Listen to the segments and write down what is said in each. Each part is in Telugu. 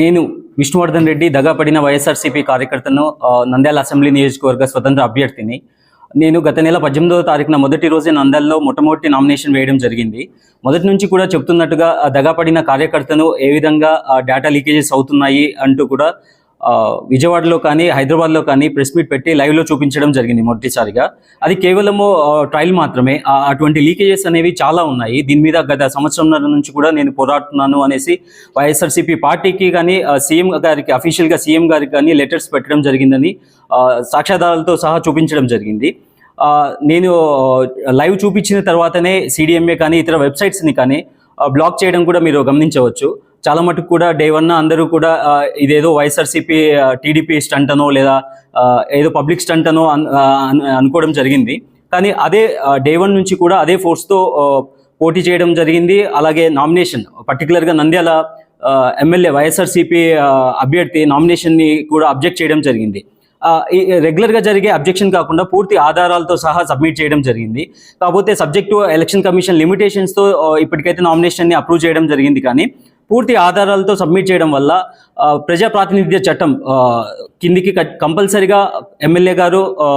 నేను విష్ణువర్ధన్ రెడ్డి దగాపడిన వైఎస్ఆర్సీపీ కార్యకర్తను నంద్యాల అసెంబ్లీ నియోజకవర్గ స్వతంత్ర అభ్యర్థిని. నేను గత నెల పద్దెనిమిదవ తారీఖున మొదటి రోజే నంద్యాలలో మొట్టమొదటి నామినేషన్ వేయడం జరిగింది. మొదటి నుంచి కూడా చెప్తున్నట్టుగా దగాపడిన కార్యకర్తను ఏ విధంగా డేటా లీకేజెస్ అవుతున్నాయి అంటూ కూడా విజయవాడలో కానీ హైదరాబాద్లో కానీ ప్రెస్ మీట్ పెట్టి లైవ్లో చూపించడం జరిగింది మొదటిసారిగా. అది కేవలము ట్రయల్ మాత్రమే. అటువంటి లీకేజెస్ అనేవి చాలా ఉన్నాయి. దీని మీద గత సంవత్సరంన్నర నుంచి కూడా నేను పోరాడుతున్నాను అనేసి వైఎస్ఆర్సీపీ పార్టీకి కానీ సీఎం గారికి అఫీషియల్గా సీఎం గారికి కానీ లెటర్స్ పెట్టడం జరిగిందని సాక్ష్యాధారాలతో సహా చూపించడం జరిగింది. నేను లైవ్ చూపించిన తర్వాతనే సిడిఎంఏ కానీ ఇతర వెబ్సైట్స్ని కానీ బ్లాక్ చేయడం కూడా మీరు గమనించవచ్చు. చాలా మటుకు కూడా డే వన్ అందరూ కూడా ఇదేదో వైఎస్ఆర్సీపీ టీడీపీ స్టంట్ అనో లేదా ఏదో పబ్లిక్ స్టంట్ అనో అనుకోవడం జరిగింది. కానీ అదే డే వన్ నుంచి కూడా అదే ఫోర్స్తో పోటీ చేయడం జరిగింది. అలాగే నామినేషన్ పర్టికులర్గా నంద్యాల ఎమ్మెల్యే వైఎస్ఆర్సీపీ అభ్యర్థి నామినేషన్ని కూడా అబ్జెక్ట్ చేయడం జరిగింది. ఈ రెగ్యులర్గా జరిగే అబ్జెక్షన్ కాకుండా పూర్తి ఆధారాలతో సహా సబ్మిట్ చేయడం జరిగింది. కాకపోతే సబ్జెక్టు ఎలక్షన్ కమిషన్ లిమిటేషన్స్తో ఇప్పటికైతే నామినేషన్ని అప్రూవ్ చేయడం జరిగింది. కానీ పూర్తి ఆధారాలతో సబ్మిట్ చేయడం వల్ల ప్రజాప్రాతినిధ్య ప్రజా ప్రాతినిధ్య చట్టం ఆ, కిందికి కంపల్సరిగా ఎమ్మెల్యే గారు ఆ,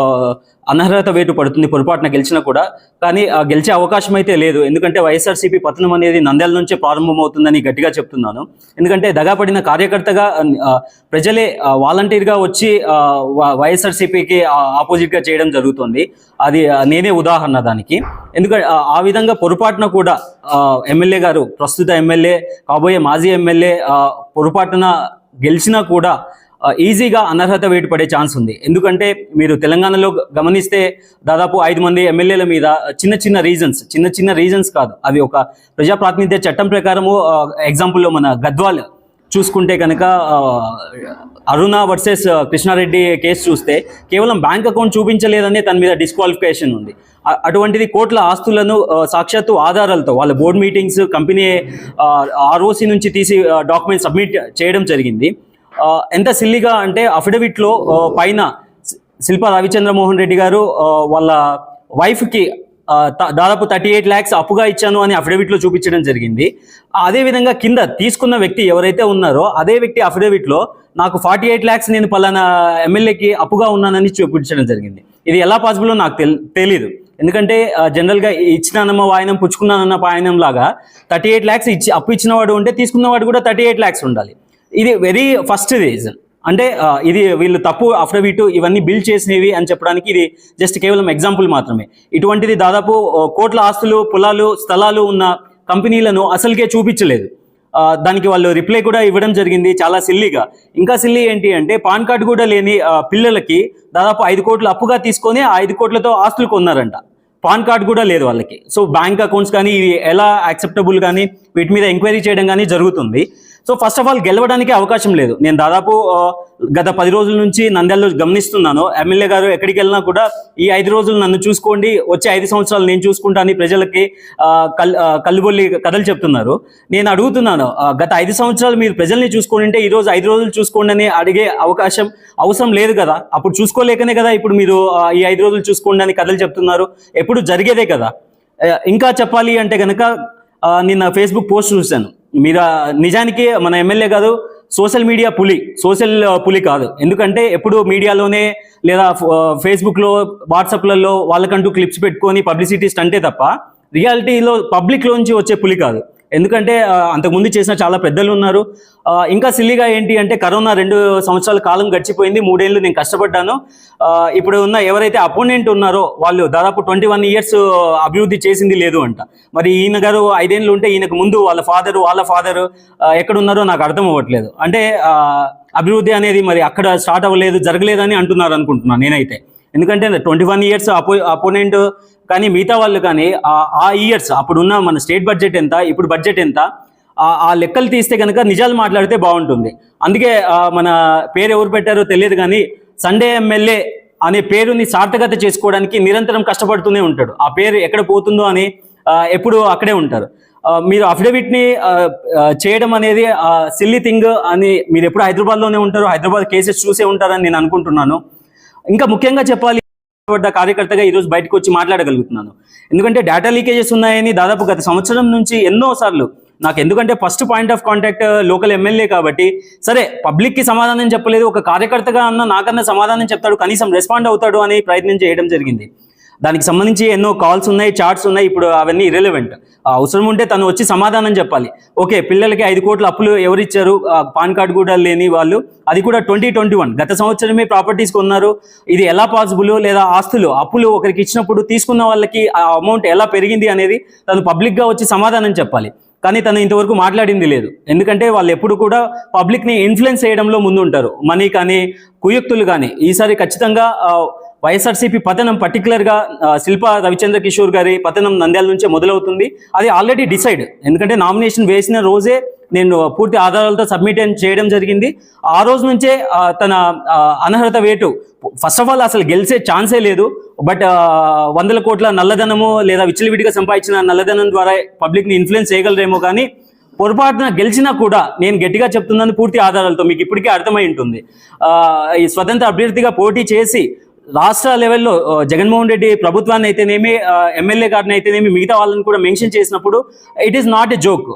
అనర్హత వేటు పడుతుంది పొరపాటున గెలిచినా కూడా. కానీ గెలిచే అవకాశం అయితే లేదు. ఎందుకంటే వైఎస్ఆర్సీపీ పతనం అనేది నంద్యాల నుంచే ప్రారంభమవుతుందని గట్టిగా చెప్తున్నాను. ఎందుకంటే దగాపడిన కార్యకర్తగా ప్రజలే వాలంటీర్గా వచ్చి వైఎస్ఆర్సీపీకి ఆపోజిట్గా చేయడం జరుగుతుంది. అది నేనే ఉదాహరణ దానికి. ఎందుకంటే ఆ- విధంగా పొరపాటున కూడా ఎమ్మెల్యే గారు ప్రస్తుత ఎమ్మెల్యే కాబోయే మాజీ ఎమ్మెల్యే పొరపాటున గెలిచినా కూడా ఈజీగా అనర్హత వేటు పడే ఛాన్స్ ఉంది. ఎందుకంటే మీరు తెలంగాణలో గమనిస్తే దాదాపు ఐదు మంది ఎమ్మెల్యేల మీద చిన్న చిన్న రీజన్స్ చిన్న చిన్న రీజన్స్ కాదు. అవి ఒక ప్రజా ప్రాతినిధ్య చట్టం ప్రకారము ఎగ్జాంపుల్లో మన గద్వాల్ చూసుకుంటే కనుక అరుణ వర్సెస్ కృష్ణారెడ్డి కేసు చూస్తే కేవలం బ్యాంక్ అకౌంట్ చూపించలేదనే తన మీద డిస్క్వాలిఫికేషన్ ఉంది. అటువంటిది కోట్ల ఆస్తులను సాక్షాత్తు ఆధారాలతో వాళ్ళ బోర్డు మీటింగ్స్ కంపెనీ ఆర్ఓసి నుంచి తీసి డాక్యుమెంట్ సబ్మిట్ చేయడం జరిగింది. ఎంత సిల్లిగా అంటే అఫిడవిట్లో పైన శిల్ప శిల్పా రవిచంద్రమోహన్ రెడ్డి గారు వాళ్ళ వైఫ్కి దాదాపు థర్టీ ఎయిట్ ల్యాక్స్ అప్పుగా ఇచ్చాను అని అఫిడవిట్లో చూపించడం జరిగింది. అదేవిధంగా కింద తీసుకున్న వ్యక్తి ఎవరైతే ఉన్నారో అదే వ్యక్తి అఫిడవిట్లో నాకు ఫార్టీ ఎయిట్ ల్యాక్స్ నేను పలానా ఎమ్మెల్యేకి అప్పుగా ఉన్నానని చూపించడం జరిగింది. ఇది ఎలా పాసిబుల్లో నాకు తెల్ తెలీదు. ఎందుకంటే జనరల్గా ఇచ్చినానమ్మ వాయనం పుచ్చుకున్నానన్న వాయనం లాగా థర్టీ ఎయిట్ ల్యాక్స్ ఇచ్చి అప్పు ఇచ్చినవాడు ఉంటే తీసుకున్నవాడు కూడా థర్టీ ఎయిట్ ల్యాక్స్ ఉండాలి. ఇది వెరీ ఫస్ట్ రీజన్. అంటే ఇది వీళ్ళు తప్పు అఫిడవిట్ ఇవన్నీ బిల్డ్ చేసినవి అని చెప్పడానికి ఇది జస్ట్ కేవలం ఎగ్జాంపుల్ మాత్రమే. ఇటువంటిది దాదాపు కోట్ల ఆస్తులు పొలాలు స్థలాలు ఉన్న కంపెనీలను అసలుకే చూపించలేదు. దానికి వాళ్ళు రిప్లై కూడా ఇవ్వడం జరిగింది చాలా సిల్లీగా. ఇంకా సిల్లీ ఏంటి అంటే పాన్ కార్డు కూడా లేని పిల్లలకి దాదాపు ఐదు కోట్లు అప్పుగా తీసుకొని ఆ ఐదు కోట్లతో ఆస్తులు కొన్నారంట. పాన్ కార్డు కూడా లేదు వాళ్ళకి. సో బ్యాంక్ అకౌంట్స్ కానీ ఇవి ఎలా యాక్సెప్టబుల్ కానీ వీటి మీద ఎంక్వైరీ చేయడం కానీ జరుగుతుంది. సో ఫస్ట్ ఆఫ్ ఆల్ గెలవడానికి అవకాశం లేదు. నేను దాదాపు గత పది రోజుల నుంచి నంద్యాలలో గమనిస్తున్నాను. ఎమ్మెల్యే గారు ఎక్కడికి వెళ్ళినా కూడా ఈ ఐదు రోజులు నన్ను చూసుకోండి వచ్చే ఐదు సంవత్సరాలు నేను చూసుకుంటాను ప్రజలకి కల్ కల్లుబొల్లి కథలు చెప్తున్నారు. నేను అడుగుతున్నాను గత ఐదు సంవత్సరాలు మీరు ప్రజల్ని చూసుకోండి అంటే ఈరోజు ఐదు రోజులు చూసుకోండి అని అడిగే అవకాశం అవసరం లేదు కదా? అప్పుడు చూసుకోలేకనే కదా ఇప్పుడు మీరు ఈ ఐదు రోజులు చూసుకోండి అని కథలు చెప్తున్నారు. ఎప్పుడు జరిగేదే కదా? ఇంకా చెప్పాలి అంటే కనుక నిన్న ఫేస్బుక్ పోస్ట్ చూశాను. మీరు నిజానికి మన ఎమ్మెల్యే కాదు సోషల్ మీడియా పులి సోషల్ పులి కాదు. ఎందుకంటే ఎప్పుడు మీడియాలోనే లేదా ఫేస్బుక్లో వాట్సాప్లలో వాళ్ళకంటూ క్లిప్స్ పెట్టుకొని పబ్లిసిటీ స్టంటే తప్ప రియాలిటీలో పబ్లిక్లోంచి వచ్చే పులి కాదు. ఎందుకంటే అంతకుముందు చేసిన చాలా పెద్దలు ఉన్నారు. ఇంకా సిల్లిగా ఏంటి అంటే కరోనా రెండు సంవత్సరాల కాలం గడిచిపోయింది మూడేళ్ళు నేను కష్టపడ్డాను. ఇప్పుడు ఉన్న ఎవరైతే అపోనెంట్ ఉన్నారో వాళ్ళు దాదాపు ట్వంటీ వన్ ఇయర్స్ అభివృద్ధి చేసింది లేదు అంట. మరి ఈయన గారు ఐదేళ్ళు ఉంటే ఈయనకు ముందు వాళ్ళ ఫాదరు వాళ్ళ ఫాదరు ఎక్కడున్నారో నాకు అర్థం అవ్వట్లేదు. అంటే అభివృద్ధి అనేది మరి అక్కడ స్టార్ట్ అవ్వలేదు జరగలేదని అంటున్నారు అనుకుంటున్నాను నేనైతే. ఎందుకంటే twenty one years oppo opponent కానీ మిగతా వాళ్ళు కానీ ఆ- ఇయర్స్ అప్పుడున్న మన స్టేట్ బడ్జెట్ ఎంత ఇప్పుడు బడ్జెట్ ఎంత ఆ- లెక్కలు తీస్తే కనుక నిజాలు మాట్లాడితే బాగుంటుంది. అందుకే మన పేరు ఎవరు పెట్టారో తెలియదు కానీ సండే ఎమ్మెల్యే అనే పేరుని సార్థకత చేసుకోవడానికి నిరంతరం కష్టపడుతూనే ఉంటాడు. ఆ పేరు ఎక్కడ పోతుందో అని ఎప్పుడు అక్కడే ఉంటారు. మీరు అఫిడవిట్ని చేయడం అనేది సిల్లీ థింగ్ అని మీరు ఎప్పుడు హైదరాబాద్లోనే ఉంటారు హైదరాబాద్ కేసెస్ చూసే ఉంటారని నేను అనుకుంటున్నాను. ఇంకా ముఖ్యంగా చెప్పాలి పడ్డ కార్యకర్తగా ఈరోజు బయటకు వచ్చి మాట్లాడగలుగుతున్నాను. ఎందుకంటే డేటా లీకేజెస్ ఉన్నాయని దాదాపు గత సంవత్సరం నుంచి ఎన్నో సార్లు నాకు ఎందుకంటే first point of contact local MLA కాబట్టి సరే పబ్లిక్కి సమాధానం చెప్పలేదు ఒక కార్యకర్తగా అన్న నాకన్నా సమాధానం చెప్తాడు కనీసం రెస్పాండ్ అవుతాడు అని ప్రయత్నం చేయడం జరిగింది. దానికి సంబంధించి ఎన్నో కాల్స్ ఉన్నాయి చార్ట్స్ ఉన్నాయి ఇప్పుడు అవన్నీ ఇర్రెలవెంట్ అవసరం ఉంటే తను వచ్చి సమాధానం చెప్పాలి. ఓకే పిల్లలకి ఐదు కోట్ల అప్పులు ఎవరిచ్చారు? పాన్ కార్డు కూడా లేని వాళ్ళు. అది కూడా ట్వంటీ ట్వంటీ వన్ గత సంవత్సరమే ప్రాపర్టీస్ కొన్నారు. ఇది ఎలా పాసిబుల్? లేదా ఆస్తులు అప్పులు ఒకరికి ఇచ్చినప్పుడు తీసుకున్న వాళ్ళకి ఆ అమౌంట్ ఎలా పెరిగింది అనేది తను పబ్లిక్గా వచ్చి సమాధానం చెప్పాలి. కానీ తను ఇంతవరకు మాట్లాడింది లేదు. ఎందుకంటే వాళ్ళు ఎప్పుడు కూడా పబ్లిక్ని ఇన్ఫ్లుయెన్స్ చేయడంలో ముందుంటారు. మనీ కానీ కుయుక్తులు కానీ. ఈసారి ఖచ్చితంగా వైఎస్ఆర్సీపీ పతనం పర్టికులర్గా శిల్ప రవిచంద్ర కిషోర్ గారి పతనం నంద్యాల నుంచే మొదలవుతుంది. అది ఆల్రెడీ డిసైడ్ ఎందుకంటే నామినేషన్ వేసిన రోజే నేను పూర్తి ఆధారాలతో సబ్మిట్ చేయడం జరిగింది. ఆ రోజు నుంచే తన అనర్హత వేటు. ఫస్ట్ ఆఫ్ ఆల్ అసలు గెలిచే ఛాన్సే లేదు. బట్ వందల కోట్ల నల్లధనము లేదా విచ్చలవిడిగా సంపాదించిన నల్లధనం ద్వారా పబ్లిక్ని ఇన్ఫ్లుయెన్స్ చేయగలరేమో కానీ పొరపాటున గెలిచినా కూడా నేను గట్టిగా చెప్తున్నాను పూర్తి ఆధారాలతో. మీకు ఇప్పటికే అర్థమై ఉంటుంది. ఈ స్వతంత్ర అభ్యర్థిగా పోటీ చేసి రాష్ట్ర లెవెల్లో జగన్మోహన్ రెడ్డి ప్రభుత్వాన్ని అయితేనేమి ఎమ్మెల్యే గారిని అయితేనేమి మిగతా వాళ్ళని కూడా మెన్షన్ చేసినప్పుడు it is not a joke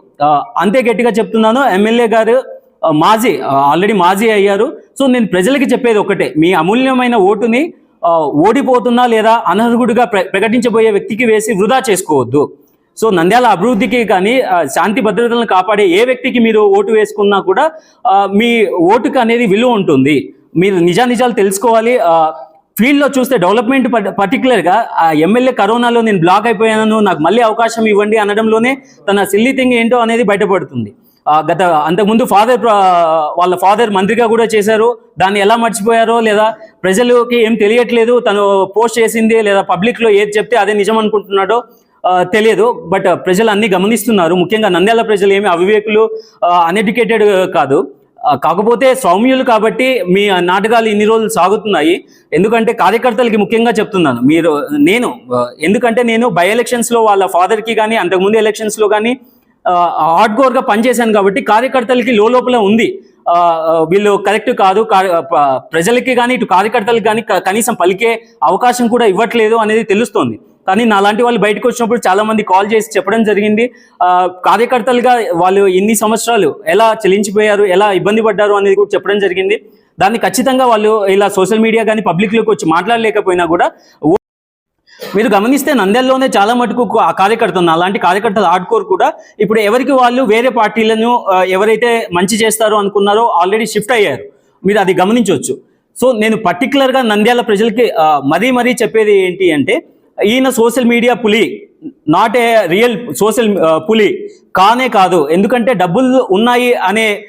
అంతే గట్టిగా చెప్తున్నాను. ఎమ్మెల్యే గారు మాజీ ఆల్రెడీ మాజీ అయ్యారు. సో నేను ప్రజలకి చెప్పేది ఒకటే. మీ అమూల్యమైన ఓటుని ఓడిపోతున్నా లేదా అనర్హుడిగా ప్ర ప్రకటించబోయే వ్యక్తికి వేసి వృధా చేసుకోవద్దు. సో నంద్యాల అభివృద్ధికి కానీ శాంతి భద్రతలను కాపాడే ఏ వ్యక్తికి మీరు ఓటు వేసుకున్నా కూడా మీ ఓటుకు అనేది విలువ ఉంటుంది. మీరు నిజానిజాలు తెలుసుకోవాలి. ఆ, ఫీల్డ్లో చూస్తే డెవలప్మెంట్ పర్టికులర్గా ఆ ఎమ్మెల్యే కరోనాలో నేను బ్లాక్ అయిపోయాను నాకు మళ్ళీ అవకాశం ఇవ్వండి అనడంలోనే తన సిల్లీ థింగ్ ఏంటో అనేది బయటపడుతుంది. గత అంతకుముందు ఫాదర్ వాళ్ళ ఫాదర్ మంత్రిగా కూడా చేశారు. దాన్ని ఎలా మర్చిపోయారో లేదా ప్రజలకి ఏం తెలియట్లేదు తను పోస్ట్ చేసింది లేదా పబ్లిక్లో ఏది చెప్తే అదే నిజం అనుకుంటున్నాడో తెలియదు. బట్ ప్రజలు అన్ని గమనిస్తున్నారు. ముఖ్యంగా నంద్యాల ప్రజలు ఏమి అవివేకులు అన్ఎడ్యుకేటెడ్ కాదు. కాకపోతే సౌమ్యులు కాబట్టి మీ నాటకాలు ఇన్ని రోజులు సాగుతున్నాయి. ఎందుకంటే కార్యకర్తలకి ముఖ్యంగా చెప్తున్నాను. మీరు నేను ఎందుకంటే నేను బై ఎలక్షన్స్లో వాళ్ళ ఫాదర్కి కానీ అంతకుముందు ఎలక్షన్స్లో కానీ హార్డ్ కోర్గా పనిచేశాను కాబట్టి కార్యకర్తలకి లోపల ఉంది. వీళ్ళు కరెక్ట్ కాదు. ప్రజలకి కానీ ఇటు కార్యకర్తలకు కానీ కనీసం పలికే అవకాశం కూడా ఇవ్వట్లేదు అనేది తెలుస్తోంది. కానీ నా లాంటి వాళ్ళు బయటకు వచ్చినప్పుడు చాలా మంది కాల్ చేసి చెప్పడం జరిగింది. కార్యకర్తలుగా వాళ్ళు ఇన్ని సంవత్సరాలు ఎలా చెల్లించిపోయారు ఎలా ఇబ్బంది పడ్డారు అనేది కూడా చెప్పడం జరిగింది. దాన్ని ఖచ్చితంగా వాళ్ళు ఇలా సోషల్ మీడియా కానీ పబ్లిక్లోకి వచ్చి మాట్లాడలేకపోయినా కూడా మీరు గమనిస్తే నంద్యాలలోనే చాలా మటుకు ఆ కార్యకర్త ఉన్న అలాంటి కార్యకర్తలు ఆడుకోరు కూడా ఇప్పుడు ఎవరికి వాళ్ళు వేరే పార్టీలను ఎవరైతే మంచి చేస్తారో అనుకున్నారో ఆల్రెడీ షిఫ్ట్ అయ్యారు. మీరు అది గమనించవచ్చు. సో నేను పర్టికులర్గా నంద్యాల ప్రజలకి మరీ మరీ చెప్పేది ఏంటి అంటే ఈయన సోషల్ మీడియా పులి నాట్ ఏ రియల్ సోషల్ పులి కానే కాదు. ఎందుకంటే డబ్బులు ఉన్నాయి అనే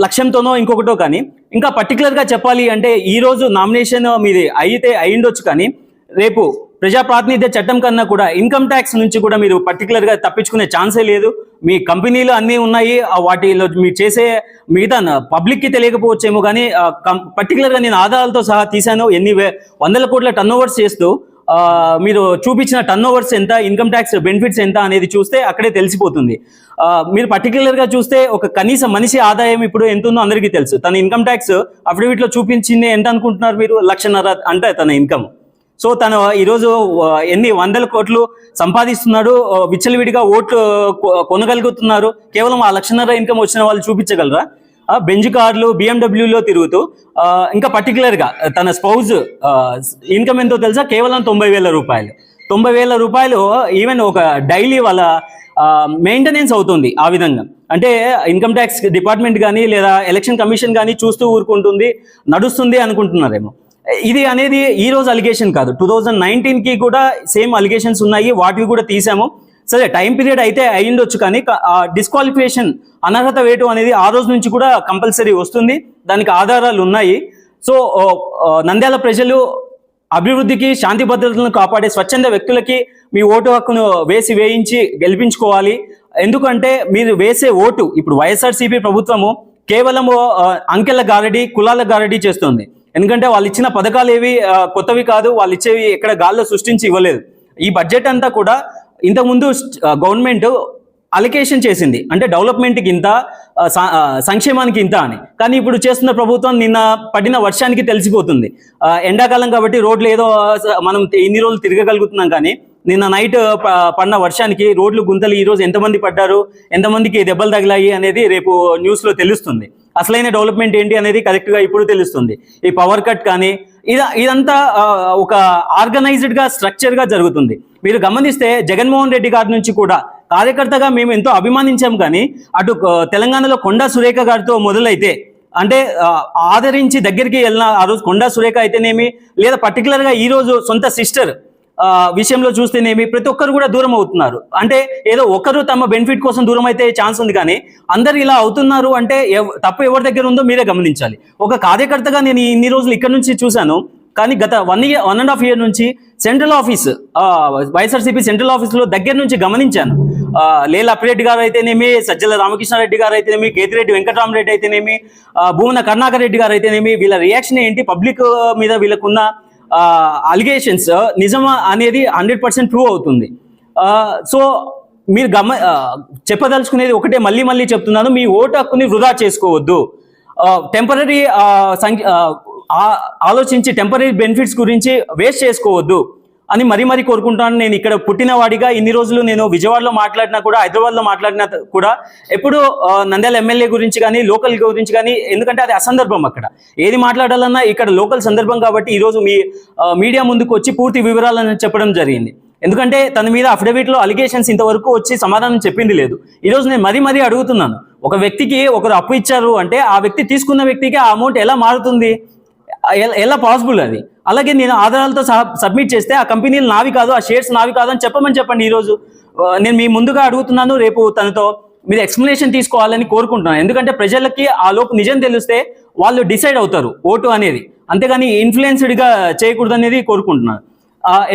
లక్ష్యంతోనో ఇంకొకటో కానీ ఇంకా పర్టికులర్గా చెప్పాలి అంటే ఈరోజు నామినేషన్ మీది అయితే అయ్యిండొచ్చు కానీ రేపు ప్రజాప్రాతినిధ్య చట్టం కన్నా కూడా ఇన్కమ్ ట్యాక్స్ నుంచి కూడా మీరు పర్టికులర్గా తప్పించుకునే ఛాన్సే లేదు. మీ కంపెనీలు అన్నీ ఉన్నాయి వాటిలో మీరు చేసే మిగతా పబ్లిక్కి తెలియకపోవచ్చేమో కానీ కం- పర్టికులర్గా నేను ఆధారాలతో సహా తీశాను. ఎన్ని వే- వందల కోట్ల టర్న్ ఓవర్స్ చేస్తూ మీరు చూపించిన టర్న్ ఓవర్స్ ఎంత ఇన్కమ్ ట్యాక్స్ బెనిఫిట్స్ ఎంత అనేది చూస్తే అక్కడే తెలిసిపోతుంది. మీరు పర్టికులర్గా చూస్తే ఒక కనీస మనిషి ఆదాయం ఇప్పుడు ఎంత ఉందో అందరికీ తెలుసు. తన ఇన్కమ్ ట్యాక్స్ అఫిడవిట్లో చూపించింది ఎంత అనుకుంటున్నారు మీరు? లక్షన్నర అంటే తన ఇన్కమ్ సో తను ఈరోజు ఎన్ని వందల కోట్లు సంపాదిస్తున్నాడు విచ్చలవిడిగా ఓట్లు కొ- కొనగలుగుతున్నారు. కేవలం ఆ లక్షన్నర ఇన్కమ్ వచ్చిన వాళ్ళు చూపించగలరా? బెంజ్ కార్లు బిఎండబ్ల్యూలో తిరుగుతూ ఇంకా పర్టికులర్గా తన స్పౌజ్ ఇన్కమ్ ఎంతో తెలుసా? కేవలం తొంభై వేల రూపాయలు. తొంభై వేల రూపాయలు ఈవెన్ ఒక డైలీ వాళ్ళ మెయింటెనెన్స్ అవుతుంది ఆ విధంగా. అంటే ఇన్కమ్ ట్యాక్స్ డిపార్ట్మెంట్ కానీ లేదా ఎలక్షన్ కమిషన్ కానీ చూస్తూ ఊరుకుంటుంది నడుస్తుంది అనుకుంటున్నారేమో. ఇది అనేది ఈ రోజు అలిగేషన్ కాదు. టూ థౌజండ్ నైన్టీన్కి కూడా సేమ్ అలిగేషన్స్ ఉన్నాయి వాటివి కూడా తీసాము. సరే టైం పీరియడ్ అయితే అయ్యిండొచ్చు కానీ డిస్క్వాలిఫికేషన్ అనర్హత వేటు అనేది ఆ రోజు నుంచి కూడా కంపల్సరీ వస్తుంది. దానికి ఆధారాలు ఉన్నాయి. సో నంద్యాల ప్రజలు అభివృద్ధికి శాంతి భద్రతలను కాపాడే స్వచ్ఛంద వ్యక్తులకి మీ ఓటు హక్కును వేసి వేయించి గెలిపించుకోవాలి. ఎందుకంటే మీరు వేసే ఓటు ఇప్పుడు వైఎస్ఆర్సీపీ ప్రభుత్వము కేవలం అంకెల గారడి కులాల గారడి చేస్తుంది. ఎందుకంటే వాళ్ళు ఇచ్చిన పథకాలు ఏవి కొత్తవి కాదు. వాళ్ళు ఇచ్చేవి ఎక్కడ గాల్లో సృష్టించి ఇవ్వలేదు. ఈ బడ్జెట్ అంతా కూడా ఇంతకుముందు గవర్నమెంట్ అలికేషన్ చేసింది. అంటే డెవలప్మెంట్కి ఇంత స- సంక్షేమానికి ఇంత అని. కానీ ఇప్పుడు చేస్తున్న ప్రభుత్వం నిన్న పడిన వర్షానికి తెలిసిపోతుంది. ఎండాకాలం కాబట్టి రోడ్లు ఏదో మనం ఇన్ని రోజులు తిరగగలుగుతున్నాం కానీ నిన్న నైట్ ప- పడిన వర్షానికి రోడ్లు గుంతలు ఈరోజు ఎంతమంది పడ్డారు ఎంతమందికి దెబ్బలు తగిలాయి అనేది రేపు న్యూస్లో తెలుస్తుంది. అసలైన డెవలప్మెంట్ ఏంటి అనేది కరెక్ట్గా ఇప్పుడు తెలుస్తుంది. ఈ పవర్ కట్ కానీ ఇద ఇదంతా ఒక ఆర్గనైజ్డ్గా స్ట్రక్చర్గా జరుగుతుంది. మీరు గమనిస్తే జగన్మోహన్ రెడ్డి గారి నుంచి కూడా కార్యకర్తగా మేము ఎంతో అభిమానించాం కానీ అటు తెలంగాణలో కొండా సురేఖ గారితో మొదలైతే అంటే ఆదరించి దగ్గరికి వెళ్ళిన ఆ రోజు కొండా సురేఖ అయితేనేమి లేదా పర్టికులర్గా ఈరోజు ఈ రోజు సొంత సిస్టర్ విషయంలో చూస్తేనేమి ప్రతి ఒక్కరు కూడా దూరం అవుతున్నారు. అంటే ఏదో ఒకరు తమ బెనిఫిట్ కోసం దూరం అయితే ఛాన్స్ ఉంది కానీ అందరు ఇలా అవుతున్నారు అంటే ఎవ- తప్పు ఎవరి దగ్గర ఉందో మీరే గమనించాలి. ఒక కార్యకర్తగా నేను ఇన్ని రోజులు ఇక్కడ నుంచి చూశాను కానీ గత one year one and half year నుంచి సెంట్రల్ ఆఫీస్ వైఎస్ఆర్సీపీ సెంట్రల్ ఆఫీస్లో దగ్గర నుంచి గమనించాను. లేల అప్పిరెడ్డి గారు అయితేనేమి సజ్జల రామకృష్ణారెడ్డి గారు అయితేనేమి కేతిరెడ్డి వెంకటరామరెడ్డి అయితేనేమి భూమన కరుణాకర్ రెడ్డి గారు అయితేనేమి వీళ్ళ రియాక్షన్ ఏంటి పబ్లిక్ మీద వీళ్ళకున్న అలిగేషన్స్ నిజమా అనేది హండ్రెడ్ పర్సెంట్ ప్రూవ్ అవుతుంది. సో మీరు గమ చెప్పదలుచుకునేది ఒకటే మళ్ళీ మళ్ళీ చెప్తున్నాను మీ ఓటు హక్కుని వృధా చేసుకోవద్దు. టెంపరీ సంఖ్య ఆలోచించి టెంపరీ బెనిఫిట్స్ గురించి వేస్ట్ చేసుకోవద్దు. అని మరీ మరీ కోరుకుంటాను నేను ఇక్కడ పుట్టిన వాడిగా ఇన్ని రోజులు నేను విజయవాడలో మాట్లాడినా కూడా హైదరాబాద్లో మాట్లాడినా కూడా ఎప్పుడు నంద్యాల ఎమ్మెల్యే గురించి కానీ లోకల్ గురించి కానీ ఎందుకంటే అది అసందర్భం అక్కడ. ఏది మాట్లాడాలన్నా ఇక్కడ లోకల్ సందర్భం కాబట్టి ఈరోజు మీ మీడియా ముందుకు వచ్చి పూర్తి వివరాలను చెప్పడం జరిగింది. ఎందుకంటే తన మీద అఫిడవిట్లో అలిగేషన్స్ ఇంతవరకు వచ్చి సమాధానం చెప్పింది లేదు. ఈరోజు నేను మరీ మరీ అడుగుతున్నాను. ఒక వ్యక్తికి ఒకరు అప్పు ఇచ్చారు అంటే ఆ వ్యక్తి తీసుకున్న వ్యక్తికి ఆ అమౌంట్ ఎలా మారుతుంది? ఎలా పాసిబుల్ అది? అలాగే నేను ఆధారాలతో సబ్మిట్ చేస్తే ఆ కంపెనీలు నావి కాదు ఆ షేర్స్ నావి కాదు అని చెప్పమని చెప్పండి ఈరోజు. నేను మీ ముందుగా అడుగుతున్నాను రేపు తనతో మీరు ఎక్స్ప్లెనేషన్ తీసుకోవాలని కోరుకుంటున్నాను. ఎందుకంటే ప్రజలకి ఆ లోపు నిజం తెలిస్తే వాళ్ళు డిసైడ్ అవుతారు ఓటు అనేది. అంతేగాని ఇన్ఫ్లుయెన్స్డ్గా చేయకూడదు అనేది కోరుకుంటున్నాను.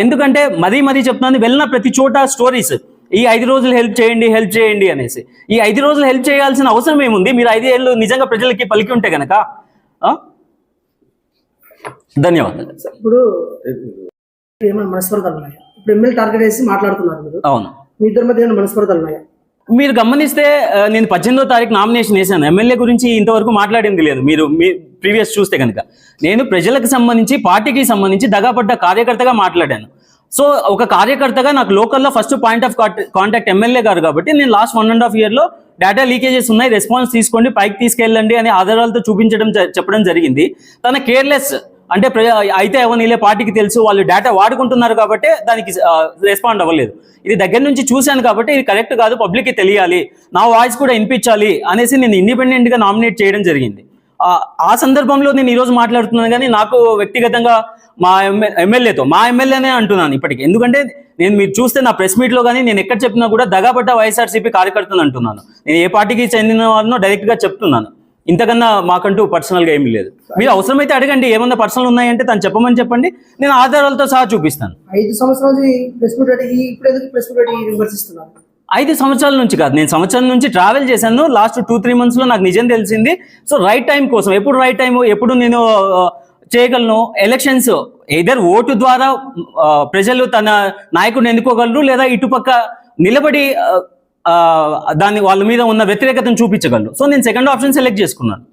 ఎందుకంటే మరీ మరీ చెప్తున్నాను వెళ్ళిన ప్రతి చోట స్టోరీస్ ఈ ఐదు రోజులు హెల్ప్ చేయండి హెల్ప్ చేయండి అనేసి. ఈ ఐదు రోజులు హెల్ప్ చేయాల్సిన అవసరం ఏముంది? మీరు ఐదు ఏళ్ళు నిజంగా ప్రజలకి పలికి ఉంటే కనుక ధన్యవాదాలు. ఇప్పుడు ఏమైనా మనస్పర్ధలు ఉన్నాయా? ఇప్పుడు ఎమ్మెల్యే టార్గెట్ వేసి మాట్లాడుతున్నారు మీరు. అవును. మీ ఇద్దరి మధ్య ఏమైనా మనస్పర్ధలు ఉన్నాయా? మీరు గమనిస్తే నేను పద్దెనిమిదో తారీఖు నామినేషన్ వేశాను. ఎమ్మెల్యే గురించి ఇంతవరకు మాట్లాడింది లేదు. మీరు మీ ప్రీవియస్ చూస్తే కనుక. నేను ప్రజలకు సంబంధించి పార్టీకి సంబంధించి దగాపడ్డ కార్యకర్తగా మాట్లాడాను. సో ఒక కార్యకర్తగా నాకు లోకల్లో first point of contact MLA గారు కాబట్టి నేను లాస్ట్ వన్ అండ్ హాఫ్ ఇయర్లో డేటా లీకేజెస్ ఉన్నాయి. రెస్పాన్స్ తీసుకోండి పైకి తీసుకెళ్ళండి అని ఆధారాలతో చూపించడం చెప్పడం జరిగింది. తన కేర్లెస్ అంటే ప్ర- అయితే అవనీలే పార్టీకి తెలుసు వాళ్ళు డేటా వాడుకుంటున్నారు కాబట్టి దానికి రెస్పాండ్ అవ్వలేదు. ఇది దగ్గర నుంచి చూశాను కాబట్టి ఇది కరెక్ట్ కాదు పబ్లిక్కి తెలియాలి నా వాయిస్ కూడా వినిపించాలి అనేసి నేను ఇండిపెండెంట్గా నామినేట్ చేయడం జరిగింది. ఆ సందర్భంలో నేను ఈరోజు మాట్లాడుతున్నాను కానీ నాకు వ్యక్తిగతంగా మా ఎమ్మెల్యేతో మా ఎమ్మెల్యేనే అంటున్నాను ఇప్పటికి. ఎందుకంటే నేను మీరు చూస్తే నా ప్రెస్ మీట్లో కానీ నేను ఎక్కడ చెప్పినా కూడా దగాపడ్డ వైఎస్ఆర్సీపీ కార్యకర్తను అంటున్నాను. నేను ఏ పార్టీకి చెందిన వారినో డైరెక్ట్గా చెప్తున్నాను. ఇంతకన్నా మాకంటూ పర్సనల్గా ఏమీ లేదు. మీరు అవసరమైతే అడగండి ఏమన్నా పర్సనల్ ఉన్నాయంటే తను చెప్పమని చెప్పండి నేను ఆధారాలతో సహా చూపిస్తాను. ఐదు సంవత్సరాల ఐదు సంవత్సరాల నుంచి కాదు నేను సంవత్సరం నుంచి ట్రావెల్ చేశాను లాస్ట్ టూ త్రీ మంత్స్లో నాకు నిజం తెలిసింది. సో రైట్ టైం కోసం ఎప్పుడు రైట్ టైం ఎప్పుడు నేను చేయగలను? ఎలక్షన్స్ ఎయిదర్ ఓటు ద్వారా ప్రజలు తన నాయకుడిని ఎన్నుకోగలరు లేదా ఇటుపక్క నిలబడి దాన్ని వాళ్ళ మీద ఉన్న వ్యతిరేకతను చూపించగలరు. సో నేను సెకండ్ ఆప్షన్ సెలెక్ట్ చేసుకున్నాను.